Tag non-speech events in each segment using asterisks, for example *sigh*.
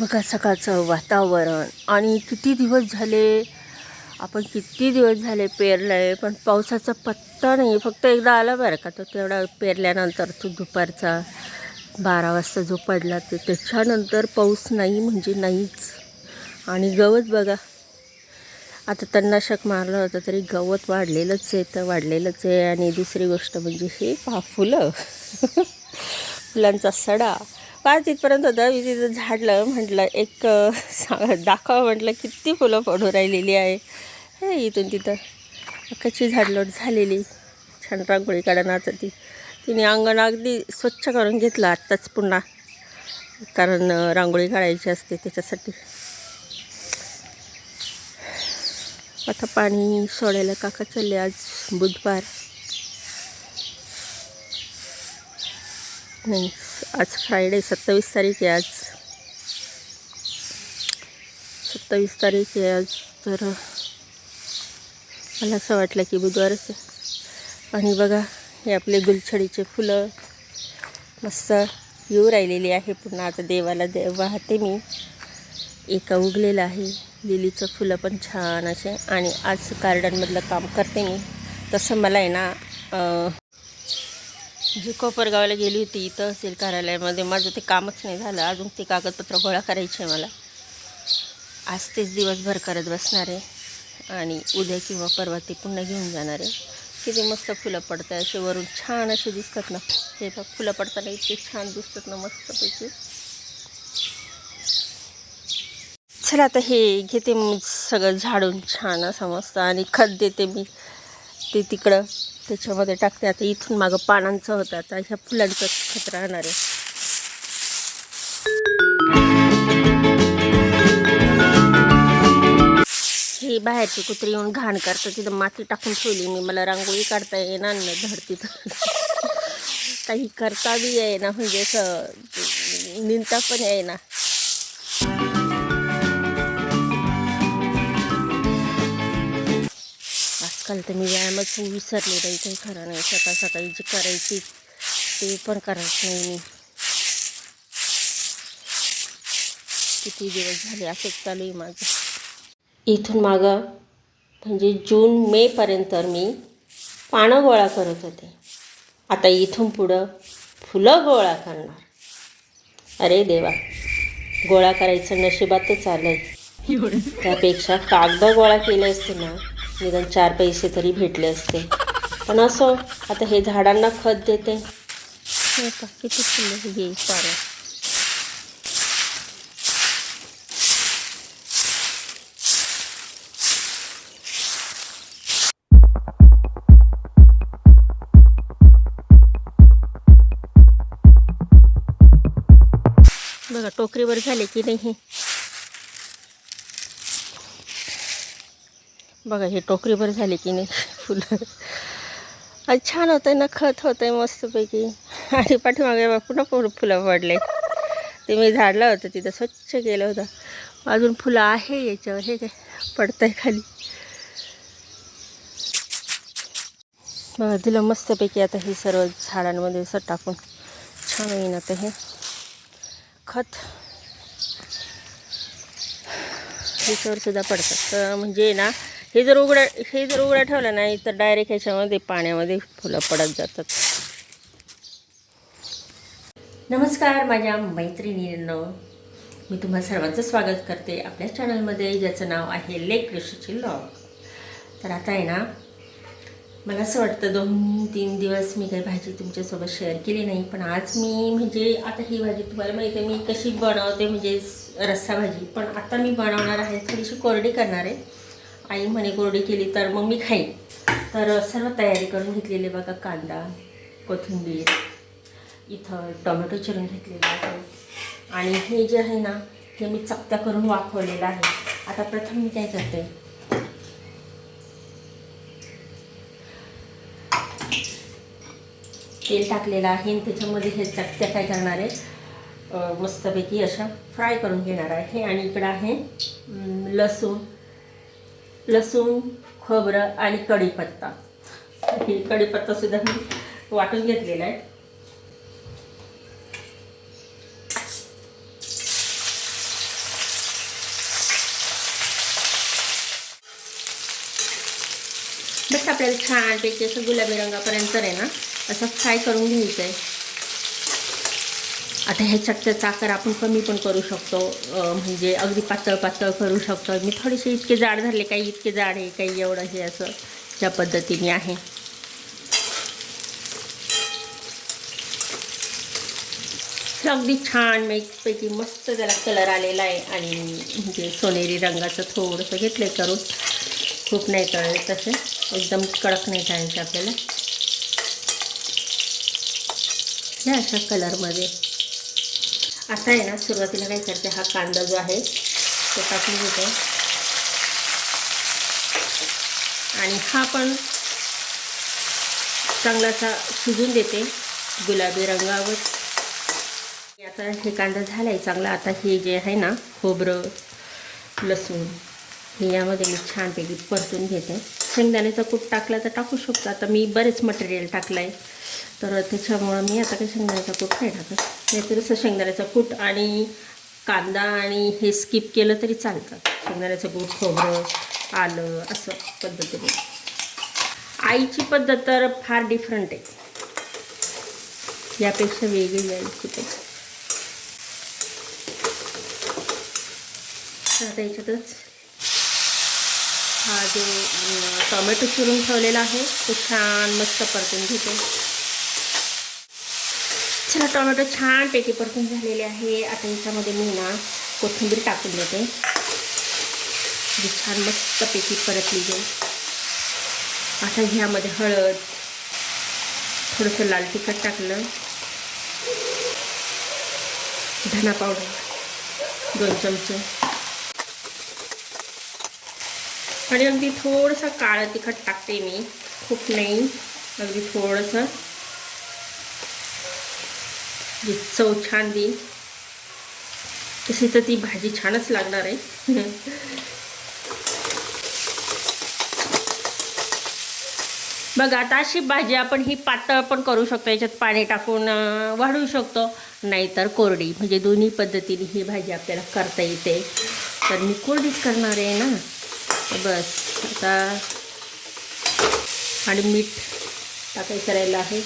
बघा सकाळचं वातावरण. आणि किती दिवस झाले? आपण किती दिवस झाले पेरलं आहे पण पावसाचा पत्ता नाही फक्त एकदा आला बरं का तो तेवढा पेरल्यानंतर तो दुपारचा बारा वाजता जो पडला ते त्याच्यानंतर पाऊस नाही म्हणजे नाहीच. आणि गवत बघा. आता तणनाशक मारलं होतं तरी गवत वाढलेलंच आहे तर वाढलेलंच आहे. आणि दुसरी गोष्ट म्हणजे हे पा फुलं *laughs* फुलांचा सडा. पाच इथपर्यंत होतं. मी तिथं झाडलं म्हटलं एक अं, दाखवा म्हटलं किती फुलं पडून राहिलेली आहे. हे इथून तिथं. कशी झाडलोट झालेली. छान रांगोळी काढणार ती. तिने अंगण अगदी स्वच्छ करून घेतलं आत्ताच पुन्हा. कारण रांगोळी काढायची असते त्याच्यासाठी. आता पाणी सोडायला काका चालले आज बुधवार. नाही. आज फ्रायडे सत्तावीस तारीख आहे आज. सत्तावीस तारीख आहे आज तर मला असं वाटलं की बुधवारच आहे. आणि बघा हे आपले गुलछडीचे फुलं मस्त येऊ राहिलेली आहे पुन्हा. आता देवाला दे वाहते मी. एका उगलेलं आहे. लिलीचं फुलं पण छान असे. आणि आज गार्डनमधलं काम करते मी. तसं मला आहे ना जी कोपरगावला गेली होती तहसील कार्यालयामध्ये. माझं ते कामच नाही झालं. अजून ते कागदपत्र गोळा करायचे मला. आज तेच दिवसभर करत बसणार आहे. आणि उद्या किंवा परवा ते पुन्हा घेऊन जाणार आहे. किती मस्त फुलं पडतात असे वरून छान असे दिसतात ना. हे बघ फुलं पडताना इतके छान दिसतात ना मस्तपैकी. चला आता हे घेते मी सगळं झाडून. छान असं मस्त. आणि खत देते मी. ते तिकडं त्याच्यामध्ये टाकते. आता इथून मागं पानांचं होतं. आता ह्या फुलांचं खत राहणार आहे. ही बाहेरची कुत्री येऊन घाण करतात तिथं माती टाकून ठेवली. मी मला रांगोळी काढता येणार ना धरती काही करता बी येईना. म्हणजे असं निंदा पण येईना. काल तर मी व्यायामच विसरले नाही काही खरं नाही. सकाळ सकाळी जी करायची ते पण करत नाही मी. किती दिवस झाले असंच चालू आहे माझं. इथून मागं म्हणजे जून मेपर्यंत मी पानं गोळा करत होते. आता इथून पुढं फुलं गोळा करणार. अरे देवा गोळा करायचं नशिबातच आलं आहे त्यापेक्षा कागद गोळा केले असते ना निदान चार पैसे तरी भेटले असते. पण असो आता हे झाडांना खत देते. किती फुलं येईल सारं बघा टोकरीवर झाले की नाही हे? बघा हे टोकरीभर झाले की नाही फुलं. आणि छान होतं आहे ना खत होतं आहे मस्तपैकी. आणि पाठीमागे बघा पुन्हा पुढं फुलं पडले. ते मी झाडलं होतं तिथं स्वच्छ केलं होतं. अजून फुलं आहे याच्यावर हे काय पडतं आहे खाली. बघा दिलं मस्तपैकी आता हे सर्व झाडांमध्ये असं टाकून. छान होईन आता हे. खत. ह्याच्यावर सुद्धा पडतात. तर म्हणजे ना हे जर उघडं हे जर उघडं ठेवलं नाही तर डायरेक्ट ह्याच्यामध्ये पाण्यामध्ये फुलं पडत जातात. नमस्कार माझ्या मैत्रिणींनो. मी तुम्हा सर्वांचं स्वागत करते आपल्या चॅनलमध्ये ज्याचं नाव आहे लेक कृषीची लॉग तर आता आहे ना मला असं वाटतं दोन तीन दिवस मी काही भाजी तुमच्यासोबत शेअर केली नाही पण आज मी म्हणजे आता ही भाजी तुम्हाला माहिती आहे मी कशी बनवते म्हणजे रस्सा भाजी. पण आता मी बनवणार आहे थोडीशी कोरडी करणार आहे. आई म्हणे कोरडी केली तर मग मी खाईन. तर सर्व तयारी करून घेतलेली बघा कांदा कोथिंबीर इथं टोमॅटो चिरून घेतलेला आहे. आणि हे जे आहे ना हे मी चपत्या करून वाफवलेलं आहे. आता प्रथम मी काय करते? तेल टाकलेलं आहे आणि त्याच्यामध्ये हे चपत्या काय करणार आहे? मस्तपैकी अशा फ्राय करून घेणार आहे. आणि इकडं आहे लसूण. लसूण खोबरं आणि कढीपत्ता. हे कढीपत्तासुद्धा मी वाटून घेतलेला आहे. बस आपल्याला छानपैकी असं गुलाबी रंगापर्यंत आहे ना असं फ्राय करून घ्यायचं आहे आता ह्याच्यात चटक्याचा आपण कमी पण करू शकतो म्हणजे अगदी पातळ पातळ करू शकतो. मी थोडेसे इतके जाड झाले काही इतके जाड आहे काही एवढं हे असं त्या पद्धतीने आहे. अगदी छान पैकी मस्त त्याला कलर आलेला आहे आणि म्हणजे सोनेरी रंगाचं थोडंसं घेतलं आहे करून. खूप नाही तळले तसे एकदम कडक नाही तळायचे आपल्याला. ह्या अशा कलरमध्ये आता आहे ना सुरुवातीला काय करते हा कांदा जो आहे तो टाकून घेते. आणि हा पण चांगलासा शिजून देते गुलाबी रंगावर. आता हे कांदा झाला आहे चांगला आता हे जे आहे ना खोबरं लसूण हे यामध्ये मी छानपैकी परतून घेते. शेंगदाण्याचा कूट टाकला तर टाकू शकतो. आता मी बरेच मटेरियल टाकलं आहे तर त्याच्यामुळं मी आता काही शेंगदाण्याचा कूट नाही टाकत. नाहीतर असं शेंगदाण्याचा कूट आणि कांदा आणि हे स्किप केलं तरी चालतं. शेंगदाण्याचं कूट खोबरं आलं असं पद्धतीने. आईची पद्धत तर फार डिफरंट आहे. यापेक्षा वेगळी आहे आईची पद्धत तर आता याच्यातच हा जो टोमॅटो चिरून ठेवलेला आहे तो छान मस्त परतून घेते. छान टोमॅटो छानपैकी परतून झालेले आहे. आता याच्यामध्ये मी ना कोथिंबीर टाकून देते. जी छान मस्तपैकी परतली जाईल आता ह्यामध्ये हळद थोडंसं लाल तिखट टाकलं. धना पावडर दोन चमचे. आणि अगदी थोडंसं काळं तिखट टाकते मी. खूप नाही अगदी थोडंसं. चव छान देईल तशी तर ती भाजी छानच लागणार आहे. *laughs* बघा आता अशी भाजी आपण ही पातळ पण करू शकतो याच्यात पाणी टाकून वाढवू शकतो. नाहीतर कोरडी म्हणजे दोन्ही पद्धतीने ही भाजी आपल्याला करता येते. तर मी कोरडीच करणार आहे ना? बस आता आणि मीठ टाकायचं करायला आहे.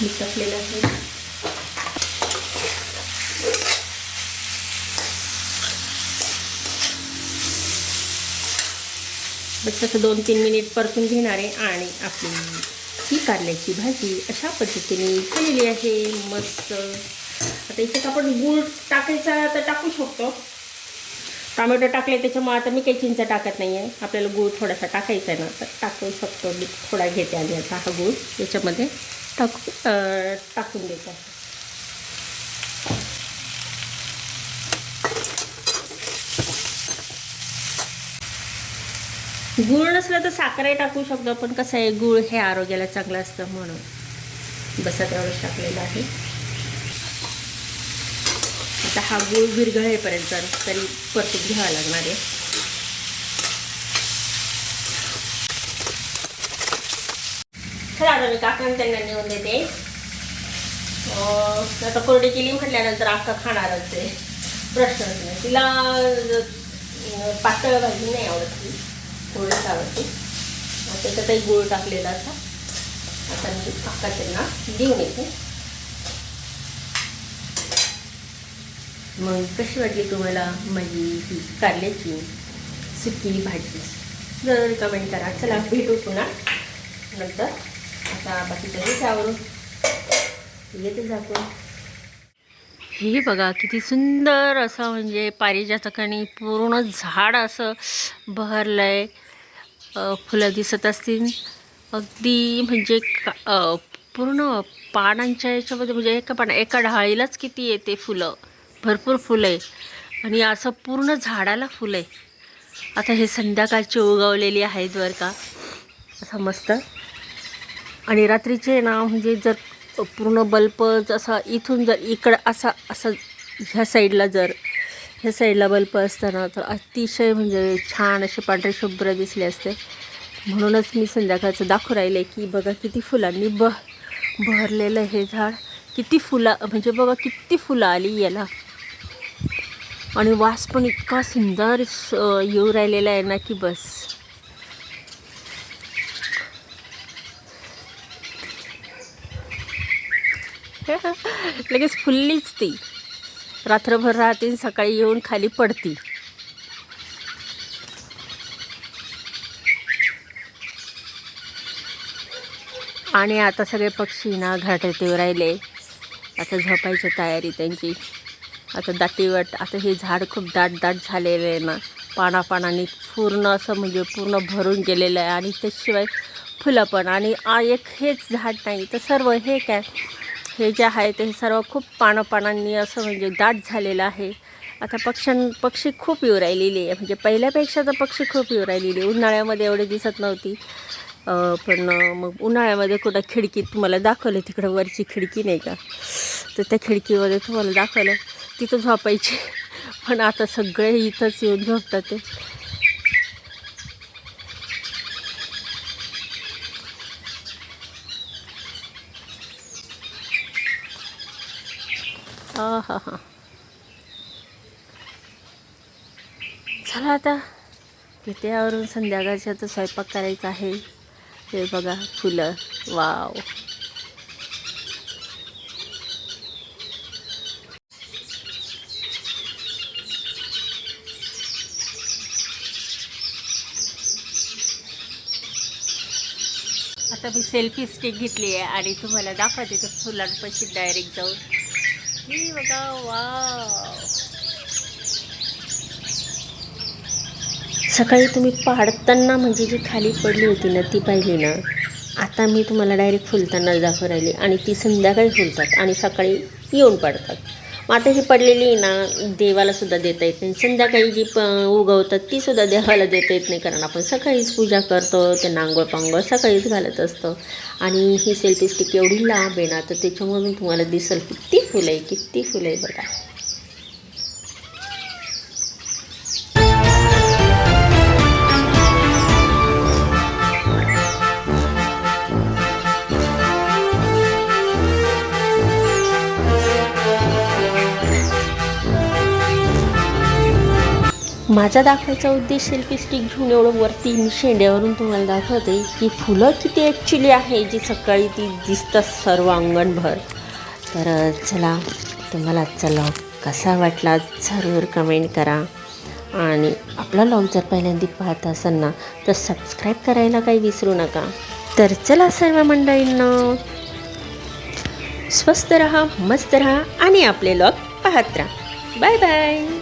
मीठ टाकलेलं आहे. बस तसं दोन तीन मिनिट परतून घेणार आहे आणि आपली ही कारल्याची भाजी अशा पद्धतीने झालेली आहे. मस्त. आता इथे आपण गूळ टाकायचा तर टाकू शकतो. टोमॅटो टाकले त्याच्यामुळे आता मी काही चिंच टाकत नाही आहे आपल्याला गूळ थोडासा टाकायचा आहे ना तर टाकू शकतो मी. थोडा घेते आणि आता हा गूळ. याच्यामध्ये टाकू टाकून देते. गूळ नसलं तर साखरही टाकू शकतो पण कसं आहे गूळ हे आरोग्याला चांगलं असतं म्हणून. बसा तेवढंच टाकलेलं आहे. आता हा गूळ विरघळेपर्यंत तरी परतून घ्यावा लागणार आहे. चला आता मी काकांना त्यांना नेऊन देते. आता कोरडी केली म्हटल्यानंतर आका खाणारच आहे. प्रश्नच नाही. तिला पातळ भाजी नाही आवडत ती थोडीच आवडते. त्याच्यातही गूळ टाकलेला असा. आता मी अक्का त्यांना देऊन येते. मग कशी वाटली तुम्हाला माझी ही कारल्याची सुकी भाजी? जर कमेंट करा. चला भेटू पुन्हा. नंतर आता बाकीच्या हे येते जातो हे बघा किती सुंदर असं म्हणजे पारिजातकाने पूर्ण झाड असं बहरलं आहे फुलं दिसत असतील. अगदी म्हणजे का- पूर्ण पानांच्या याच्यामध्ये म्हणजे एका पाना एका ढाळीलाच किती येते फुलं. भरपूर फुलं आहे. आणि असं पूर्ण झाडाला फुलं आहे. आता हे संध्याकाळची उगवलेली आहेत बरं का. असं मस्त. आणि रात्रीचे ना म्हणजे जर पूर्ण बल्ब असा इथून जर इकडं असा असा ह्या साईडला जर ह्या साईडला बल्ब असताना तर अतिशय म्हणजे छान असे पांढरे शुभ्र दिसले असते. म्हणूनच मी संध्याकाळचं दाखवू राहिले की बघा किती फुलांनी ब बहरलेलं हे झाड. किती फुलं म्हणजे बघा किती फुलं आली याला. आणि वास पण इतका सुंदर स- येऊ राहिलेला आहे ना की बस. *laughs* लगेच फुललीच ती. रात्रभर राहते आणि सकाळी येऊन खाली पडती. आणि आता सगळे पक्षी ना घाटात येऊ राहिले. आता झोपायची तयारी त्यांची. आता दाटीवाट आता हे झाड खूप दाट दाट झालेलं आहे ना. पानापानाने पूर्ण असं म्हणजे पूर्ण भरून गेलेलं आहे आणि त्याशिवाय फुलं पण. आणि एक हेच झाड नाही तर सर्व हे काय? हे जे आहे ते सर्व खूप पानापानांनी असं म्हणजे दाट झालेलं आहे. आता पक्ष्यां पक्षी खूप येऊ राहिलेली आहे. म्हणजे पहिल्यापेक्षा तर पक्षी खूप येऊ राहिलेली उन्हाळ्यामध्ये एवढी दिसत नव्हती. पण मग उन्हाळ्यामध्ये कुठं खिडकीत तुम्हाला दाखवलं? तिकडं वरची खिडकी नाही का? तर त्या खिडकीमध्ये तुम्हाला दाखवलं. तिथं झोपायचे. पण आता सगळे इथंच येऊन झोपतात ते. हा हा हा चला आता. तिथे यावरून संध्याकाळच्या तर स्वयंपाक करायचा आहे. हे बघा फुलं. वाव. आता मी सेल्फी स्टिक घेतली आहे आणि तुम्हाला दाखवते ते फुलांपाशी डायरेक्ट जाऊन. ही बघा वा सकाळी तुम्ही पाडताना म्हणजे जी खाली पडली होती ना ती पाहिली ना आता मी तुम्हाला डायरेक्ट फुलताना दाखवू राहिली आणि ती संध्याकाळी फुलतात आणि सकाळी येऊन पाडतात. मग आता ही पडलेली आहे ना देवाला सुद्धा देता येत नाही. संध्याकाळी जी प उगवतात ती सुद्धा देवाला देता येत नाही. कारण आपण सकाळीच पूजा करतो ते नांगोळ पांगोळ सकाळीच घालत असतो. आणि ही सेल्फी स्टिक एवढी लांब आहे ना तर त्याच्यामधून तुम्हाला दिसेल किती फुलं आहे किती फुलं आहे बघा. माझा दाखवायचा उद्देश सेल्फी स्टिक घेऊन एवढं वरती मी शेंड्यावरून तुम्हाला दाखवते की फुलं किती ॲक्च्युली आहे जी सकाळी ती दिसतात सर्व अंगणभर. तर चला तुम्हाला आजचा लॉग कसा वाटला जरूर कमेंट करा. आणि आपला लॉग जर पहिल्यांदा पाहत असाल ना तर सबस्क्राईब करायला काही विसरू नका. तर चला सर्व मंडळींना स्वस्त रहा मस्त रहा आणि आपले लॉग पाहत राहा. Bye bye